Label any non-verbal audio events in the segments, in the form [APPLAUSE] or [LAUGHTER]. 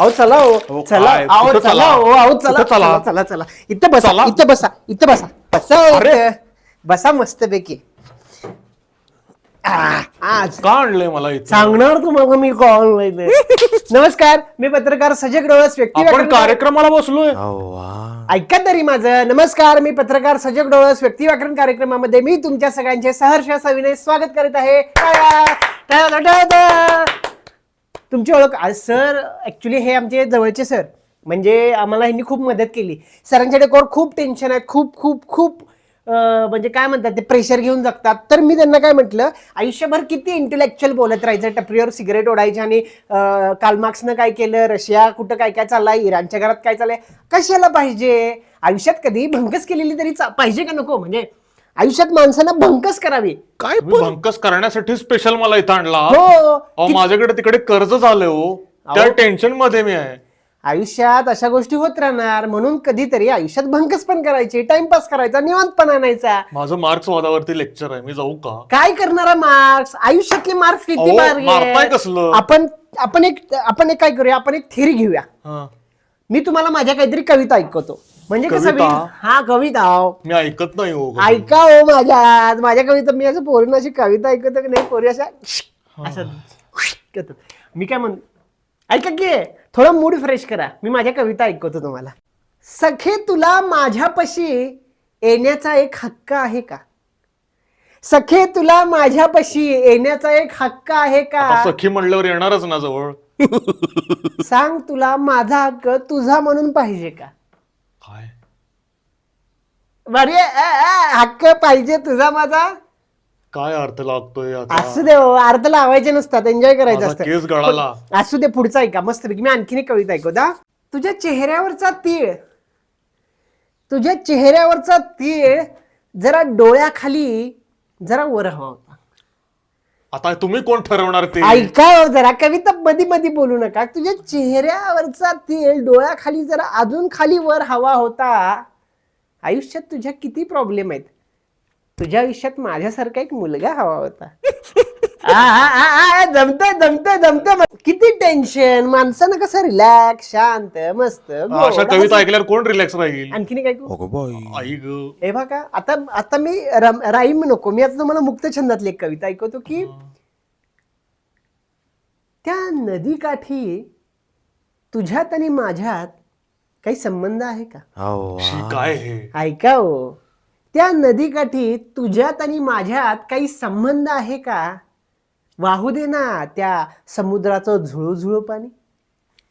अहो चला हो चला काय? अहो कुठं चला चला? हो अहो चला कुठं चला चला? चला चला इथं बसा चला. इथं बसा इथं बसा बसा हो अरे. इथं. बसा मस्तपैकी आ, आज का आणलंय मला इथे सांगणार तुम्हाला मी कॉल [LAUGHS] नमस्कार मी पत्रकार सजग डोळस व्यक्ती आपण व्याकरण- कार्यक्रमाला बसलोय ऐका तरी माझं नमस्कार मी पत्रकार सजग डोळस व्यक्ती व्याकरण कार्यक्रमामध्ये मी तुमच्या सगळ्यांचे सहर्ष सविनय स्वागत करीत आहे टाळ्या, टाळ्या, टाळ्या. तुमची ओळख आज सर ॲक्च्युली हे आमचे जवळचे सर. म्हणजे आम्हाला ह्यांनी खूप मदत केली. सरांच्या डोक्यावर खूप टेन्शन आहे खूप खूप खूप म्हणजे काय म्हणतात ते प्रेशर घेऊन जगतात. तर मी त्यांना काय म्हटलं आयुष्यभर किती इंटेलेक्च्युअल बोलत राहायचं टपरीवर सिगरेट ओढायचे आणि कालमार्क्सनं कार्ल मार्क्सनं काय केलं रशिया कुठं काय काय चाललंय इराणच्या घरात काय चाललंय कशाला पाहिजे? आयुष्यात कधी भंकस केलेली तरी चा- पाहिजे का नको? म्हणजे आयुष्यात माणसानं भंकस करावी. काय भंकस करण्यासाठी स्पेशल मला इथं आणला. हो अहो माझ्याकडे तिकडे कर्ज झालंय हो. त्या टेन्शनमध्ये मी आहे. आयुष्यात अशा गोष्टी होत राहणार म्हणून कधीतरी आयुष्यात भंकस पण करायची टाइमपास करायचा निवांत पण आणायचा. माझं मार्क्स वादावरती लेक्चर आहे मी जाऊ का? काय करणारा मार्क्स आयुष्यातले मार्क्स किती अहो, मार्ग? मारताय कसलं? आपण आपण एक आपण एक काय करूया? आपण एक थिअरी घेऊया. हा. मी तुम्हाला माझ्या काहीतरी कविता ऐकवतो. म्हणजे कसं कविता? होईल? हा कविता हो. मी ऐकत नाही हो ऐका हो माझ्या माझ्या कविता मी असं पोरीनं अशी कविता ऐकतो की नाही पोरी अशा असं करतात. मी काय म्हण ऐका की थोडं मूड फ्रेश करा मी माझ्या कविता ऐकवतो तुम्हाला सखे तुला माझ्यापाशी येण्याचा एक हक्क आहे का सखे तुला माझ्यापाशी येण्याचा एक हक्क आहे आता का सखी म्हणल्यावर येणारच ना जवळ [LAUGHS] सांग तुला माझा हक्क तुझा म्हणून पाहिजे का काय? बरे हक्क पाहिजे तुझा माझा. काय अर्थ लागतोय असू दे हो, अर्थ लावायचे नसतात एन्जॉय करायचं माझा असतं. केस गळाला. असू दे पुढचा ऐका मस्त मी आणखीन एक कविता ऐकवता तुझ्या चेहऱ्यावरचा तीळ तुझ्या चेहऱ्यावरचा तीळ जरा डोळ्याखाली जरा वर हवा. होता आता तुम्ही कोण ठरवणार ते? ऐका हो जरा कविता मधी मधी बोलू नका. तुझ्या चेहऱ्यावरचा तेल डोळ्याखाली जरा अजून खाली वर हवा होता. आयुष्यात तुझ्या किती प्रॉब्लेम आहेत? तुझ्या आयुष्यात माझ्यासारखा एक मुलगा हवा होता. जमतंय जमतंय जमतंय किती टेन्शन. माणसानं कसं रिलॅक्स शांत मस्त. अशा गोड. कविता असं- ऐकल्यावर कोण रिलॅक्स राहील? आणखीन आई ग. हे बघा आता आता मी रम- राईम नको. मी आता तुम्हाला मुक्त छंदातली एक कविता ऐकवतो की त्या नदीकाठी तुझ्यात आणि माझ्यात काही संबंध आहे का? शी, काय हे? ऐका हो. त्या नदीकाठी तुझ्यात आणि माझ्यात काही संबंध आहे का? वाहू दे ना त्या समुद्राचं झुळू पाणी.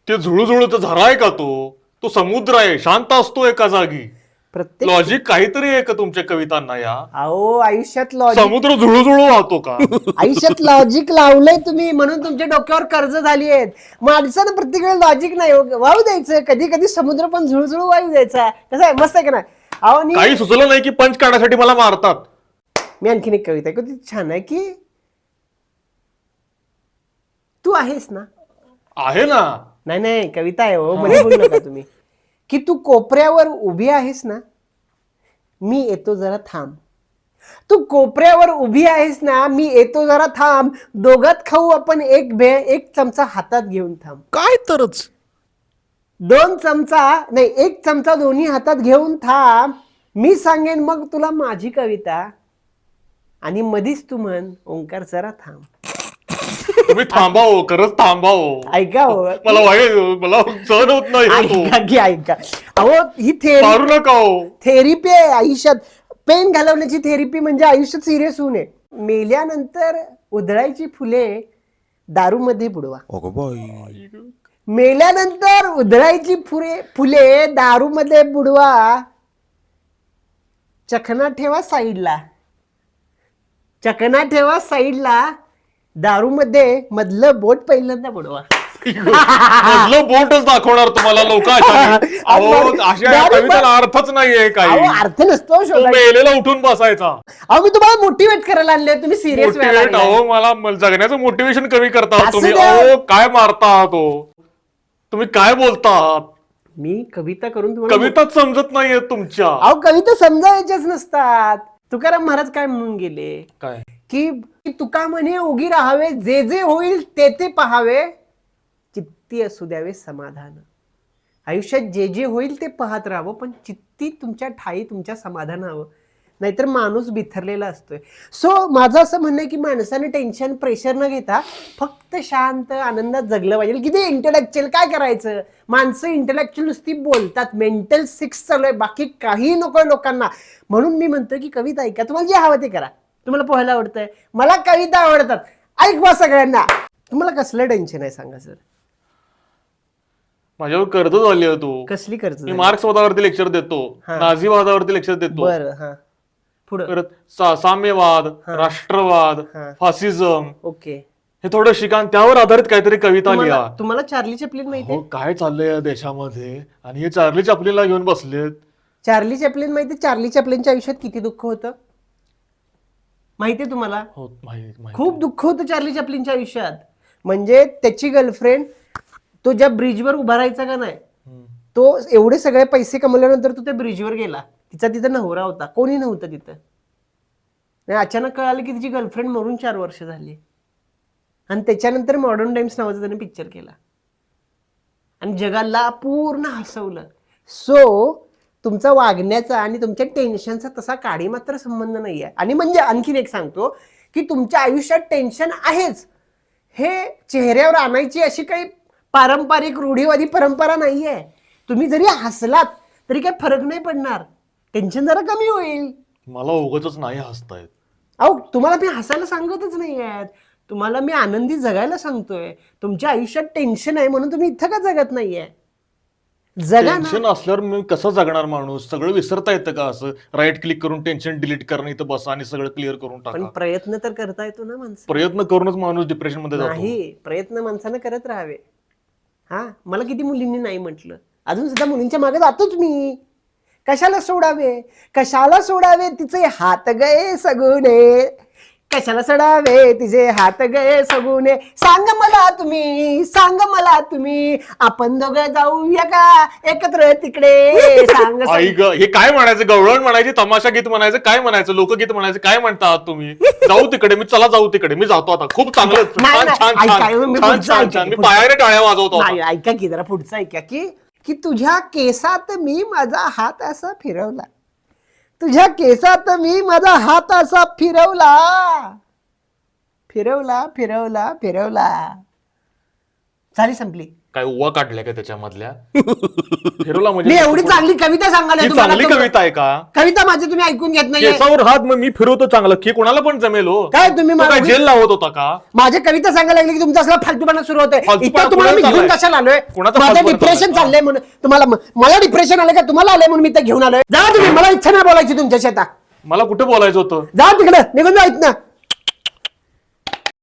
ते झुळूझुळू तर झरा आहे का तो? तो समुद्र आहे शांत असतो एका जागी. प्रत्येक लॉजिक काहीतरी आहे का तुमच्या कवितांना या? अहो आयुष्यात लॉजिक समुद्र झुळूझुळू वाहतो का? [LAUGHS] आयुष्यात लॉजिक लावलंय तुम्ही म्हणून तुमच्या डोक्यावर कर्ज झाली आहेत माणसानं प्रत्येक वेळेला लॉजिक नाही हो. वाहू द्यायचं. कधी कधी समुद्र पण झुळझुळू वाहू द्यायचा. कसं आहे? मस्त आहे का नाही? अहो आणि काही सुचलं नाही की पंच काढण्यासाठी मला मारतात. मी आणखीन एक कविता आहे ती छान आहे की तू आहेस ना? आहे ना. नाही नाही कविता आहे हो मध्ये बोलू नका तुम्ही. की तू कोपऱ्यावर उभी आहेस ना मी येतो जरा थांब. तू कोपऱ्यावर उभी आहेस ना मी येतो जरा थांब. दोघात खाऊ आपण एक भे एक चमचा हातात घेऊन थांब. काय तरच? दोन चमचा नाही एक चमचा दोन्ही हातात घेऊन थांब. मी सांगेन मग तुला माझी कविता. आणि मधीच तू म्हण ओंकार जरा थांब. तुम्ही थांबा हो खरंच थांबा हो ऐका हो. मला वाईट मला सहन होत नाही हे तो. ऐका की ऐका. अहो ही थेरी मारू नका हो. थेरपी आहे आयुष्यात. पेन घालवण्याची थेरपी म्हणजे आयुष्यात सिरियस होऊ नये. मेल्यानंतर उधळायची फुले दारूमध्ये बुडवा. अगं बाई. मेल्यानंतर उधळायची फुले फुले दारूमध्ये बुडवा. चकना ठेवा साईडला चकना ठेवा साईडला दारूमध्ये मधलं बोट पहिल्यांदा बुडवा. मधलं बोटच दाखवणार तुम्हाला लोक अशा [LAUGHS] कवितेला अर्थच नाहीये काही. अहो अर्थ नसतो तो शोधायचा. मेलेला उठून बसायचा. अहो मी तुम्हाला मोटिवेट करायला आणले तुम्ही सिरियस मोटिवेट अहो मला म- जगण्याचं मोटिवेशन कमी करता असू तुम्ही. द्या. अहो काय मारता आहात हो? तुम्ही काय बोलता आहात? मी कविता करून तुम्हाला कविताच समजत नाहीये तुमच्या. अहो कविता समजायच्याच नसतात. तुकाराम महाराज काय म्हणून गेले? काय? की की तुका म्हणे उगी राहावे जे जे होईल ते ते पहावे चित्त चित्ती असू द्यावे समाधान. आयुष्यात जे जे होईल ते पाहत राहावं पण चित्ती तुमच्या ठाई तुमच्या समाधान हवं. नाहीतर माणूस बिथरलेला असतोय. सो माझं असं म्हणणं आहे की माणसाने टेन्शन प्रेशर न घेता फक्त शांत आनंदात जगलं पाहिजे. किती इंटेलेक्च्युअल काय करायचं? माणसं इंटेलेक्च्युअल नुसती बोलतात. मेंटल सिक्स चालू आहे. बाकी काही नको लोकांना. म्हणून मी म्हणतो की कविता ऐका. तुम्हाला जे हवं ते करा. तुम्हाला पोहायला आवडतंय. मला कविता आवडतात. ऐकवा सगळ्यांना. तुम्हाला कसलं टेन्शन आहे सांगा सर माझ्यावर कर्ज झाली तू. कसली कर्ज मी मार्क्स वादावरती लेक्चर देतो. नाझीवादावरती लेक्चर देतो. बर हा. पुढं? परत सा- साम्यवाद राष्ट्रवाद हा. फासिझम. ओके. हे थोडं शिका आणि त्यावर आधारित काहीतरी कविता लिहा. तुम्हाला तुम्हाला चार्ली चॅपलिन माहिती हो काय चाललंय या देशामध्ये? आणि हे चार्ली चपलीला घेऊन बसलेत. चार्ली चॅपलिन माहिती चार्ली चॅपलिनच्या आयुष्यात किती दुःख होतं? माहितीये तुम्हाला? हो माहिती माहिती. खूप दुःख होतं चार्ली चॅपलिनच्या आयुष्यात. म्हणजे त्याची गर्लफ्रेंड तो ज्या ब्रिजवर उभा राहायचा का नाही हम्म. तो एवढे सगळे पैसे कमवल्यानंतर तो त्या ब्रिजवर गेला. तिचा तिथं नवरा होता. कोणी नव्हतं तिथं? आणि अचानक कळालं की तिची गर्लफ्रेंड मरून चार वर्ष झाली. आणि त्याच्यानंतर मॉडर्न टाइम्स नावाचा त्याने पिक्चर केला. आणि जगाला पूर्ण हसवलं. सो तुमचा वागण्याचा आणि तुमच्या टेन्शनचा तसा काडी मात्र संबंध नाही आहे आणि म्हणजे आणखीन एक सांगतो की तुमच्या आयुष्यात टेन्शन आहेच. हे चेहऱ्यावर आणायची अशी काही पारंपरिक रूढीवादी परंपरा नाही आहे तुम्ही जरी हसलात तरी काही फरक नाही पडणार. टेन्शन जरा कमी होईल. मला उगच नाही हसतायत. अहो तुम्हाला मी हसायला सांगतच नाही आहेत तुम्हाला मी आनंदी जगायला सांगतोय. तुमच्या आयुष्यात टेन्शन आहे म्हणून तुम्ही इथं का जगत नाहीये? जगा ना. टेन्शन असल्यावर मी कसं जगणार माणूस? सगळं विसरता येतं का असं? राईट क्लिक करून टेन्शन डिलीट करणं इथं बसा आणि सगळं क्लिअर करून पण टाका प्रयत्न तर करता येतो ना माणसं. प्रयत्न करूनच माणूस डिप्रेशनमध्ये जातो. नाही प्रयत्न माणसानं करत राहावे. हा मला किती मुलींनी नाही म्हटलं. अजून सुद्धा मुलींच्या मागे जातोच मी. कशाला सोडावे? कशाला सोडावे? तिचे हात गए सगुने कशाला सोडावे? तिचे हात गए सगुने सांग मला तुम्ही सांग मला तुम्ही. आपण दोघं जाऊया का? एकत्र तिकडे. सांग आई ग हे काय म्हणायचं? गवळण म्हणायची तमाशा गीत म्हणायचं काय म्हणायचं? लोकगीत म्हणायचं काय म्हणता आहात तुम्ही? जाऊ तिकडे मी चला जाऊ तिकडे. मी जातो आता. खूप चांगलं. नाही, छान नाही, छान. ऐका, मी छान पुढचं छान ऐकते, छान मी पुढचं. पायाने टाळ्या वाजवतो आता. नाही ऐका की जरा पुढचं ऐका की. की तुझ्या केसात मी माझा हात असा फिरवला. तुझ्या केसात मी माझा हात असा फिरवला. फिरवला फिरवला फिरवला. झाली संपली. काय उवा काढल्या का त्याच्यामधल्या? [LAUGHS] फिरवला म्हणजे मी एवढी चांगली कविता सांगायला ही तुम्हाला चांगली तुम्ही- कविता आहे का? कविता माझी तुम्ही ऐकून घेत केसावर हात मग मी फिरवतो चांगलं. की कोणाला पण जमेल हो. काय तुम्ही तो मला काय जेल लावत होता का? माझ्या कविता सांगायला लागली की तुमचा असला फालतूपणा सुरू होतोय. फालतूपणा इथं तुम्हाला मी कुणाचा घेऊन चाललाय? कशाला आलोय? कुणाचा माझं फालतूपणा डिप्रेशन चाललाय? चाललंय म्हणून तुम्हाला मला डिप्रेशन आलं का? तुम्हाला आलंय म्हणून मी इथं घेऊन आलोय. जा तुम्ही मला इच्छा नाही बोलायची तुमच्या शेतात मला कुठे बोलायचं होतं? जा तिकडे निघून जा इथनं.